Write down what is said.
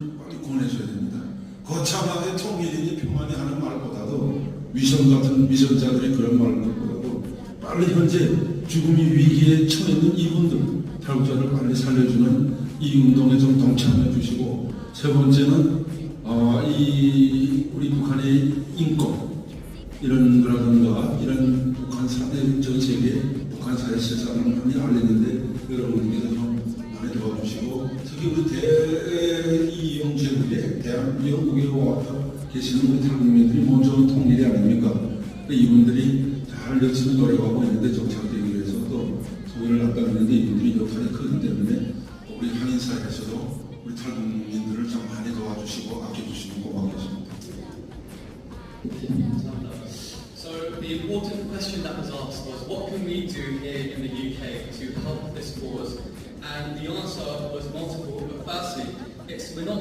빨리 권해줘야 됩니다. 거창하게 통일이니 평안이 하는 말보다도 위선 같은 위선자들이 그런 말보다도 빨리 현재 죽음이 위기에 처해 있는 이분들 탈북자를 빨리 살려주는 이 운동에 좀 동참해 주시고 세 번째는 어, 이 우리 북한의 인권 이런 거라든가 이런 북한 사회 전 세계 북한 사회 세상을 많이 알리는데 여러분께서 좀 많이 도와주시고 특히 우리 대 영국에 와서 계시는 우리 탈북민들이 먼저 통일이 아닙니까? 그 이분들이 잘 열심히 노력하고 있는데 정착되기 위해서 또 소개를 아까 했는데 이분들이 역할이 크기 때문에 우리 한인사회에서도 우리 탈북민들을 좀 많이 도와주시고 아껴주시면 고맙겠습니다. So the important question that was asked was, what can we do here in the UK to help this cause? And the answer was multiple, but firstly, it's we're not